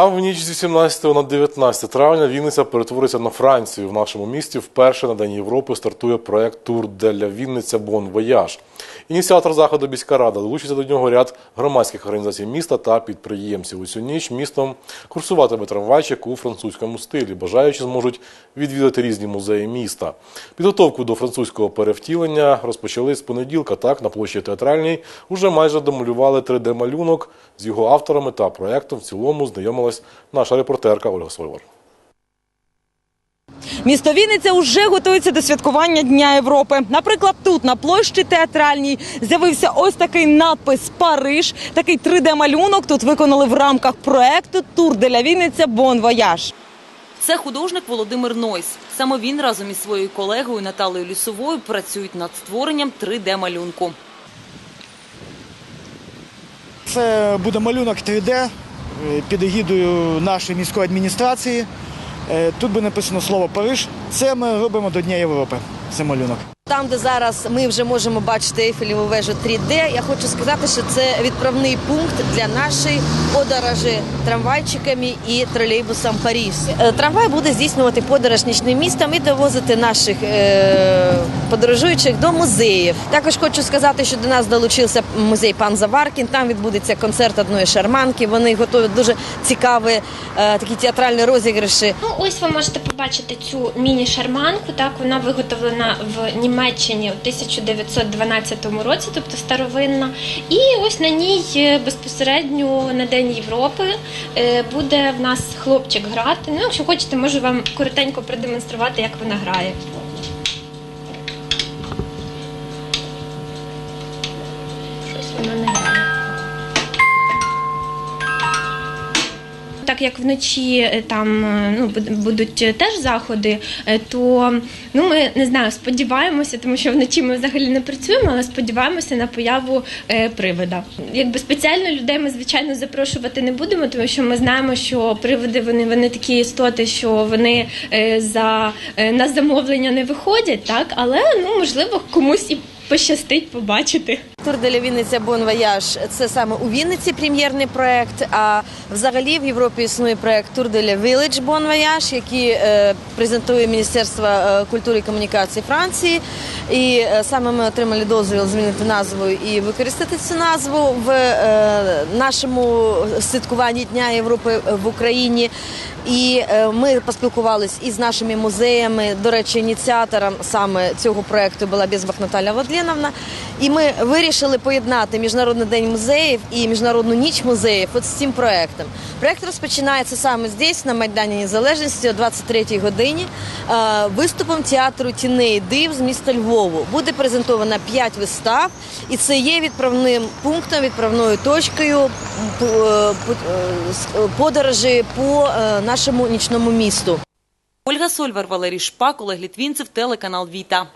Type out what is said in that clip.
А в ніч з 18 на 19 травня Вінниця перетвориться на Францію. В нашому місті вперше на День Європи стартує проект Тур для Вінниця Бон Вояж. Ініціатор заходу міська рада долучиться до нього ряд громадських організацій міста та підприємців. Усю ніч містом курсуватиме трамвайчик у французькому стилі. Бажаючі зможуть відвідати різні музеї міста. Підготовку до французького перевтілення розпочали з понеділка. Так на площі театральній уже майже домалювали 3D-малюнок з його авторами та проектом в цілому знайомилась наша репортерка Ольга Сойвар. Місто Вінниця уже готується до святкування Дня Європи. Наприклад, тут на площі театральній з'явився ось такий надпис Париж. Такий 3D-малюнок тут виконали в рамках проекту Тур для Вінниця Бон Вояж. Це художник Володимир Нойс. Саме він разом із своєю колегою Наталею Лісовою працюють над створенням 3D-малюнку. Це буде малюнок 3D е, під егідою нашої міської адміністрації. Е, Тут би написано слово Париж. Це ми робимо до Дня Європи. Це малюнок. Там, де зараз ми вже можемо бачити Ейфелеву вежу 3D, я хочу сказати, що це відправний пункт для нашої подорожі трамвайчиками і тролейбусом Париж. Е, Трамвай буде здійснювати подорож нічним містом і довозити наших е, подорожуючих до музеїв. Також хочу сказати, що до нас долучився музей Пан Заваркін. Там відбудеться концерт одної шарманки. Вони готують дуже цікаві е, такі театральні розіграші. Ну, ось ви можете побачити цю міні-шарманку. Так, вона виготовлена в Німеччині у 1912 році, тобто старовинна. І ось на ній е, безпосередньо на День Європи е, буде в нас хлопчик грати. Ну, якщо хочете, можу вам коротенько продемонструвати, як вона грає. Щось вона не Так як вночі е, там е, ну буд- будуть е, теж заходи, то ну ми не знаю, сподіваємося, тому що вночі ми взагалі не працюємо, але сподіваємося на появу привида. Якби спеціально людей ми звичайно запрошувати не будемо, тому що ми знаємо, що привиди вони, вони такі істоти, що вони за на замовлення не виходять, так але ну можливо комусь і пощастить побачити. Тур для Вінниця Бон Вояж це саме у Вінниці прем'єрний проект. А взагалі в Європі існує проект Тур для Village Бон Вояж, який е, презентує Міністерство е, культури і комунікації Франції. І е, саме ми отримали дозвіл змінити назву і використати цю назву в е, нашому святкуванні Дня Європи в Україні. І е, ми поспілкувалися із нашими музеями. До речі, ініціатором саме цього проекту була Безбах Наталя Владленовна. І ми вирішили поєднати Міжнародний день музеїв і Міжнародну ніч музеїв от з цим проектом. Проект розпочинається саме здесь, на Майдані Незалежності о 23-й годині. е, Виступом театру тіней див з міста Львову буде презентовано 5 вистав, і це є відправним пунктом, відправною точкою е, е, подорожі по нашому нічному місту. Ольга Сольвар, Валерій Шпак, Олег Літвінцев, телеканал Віта.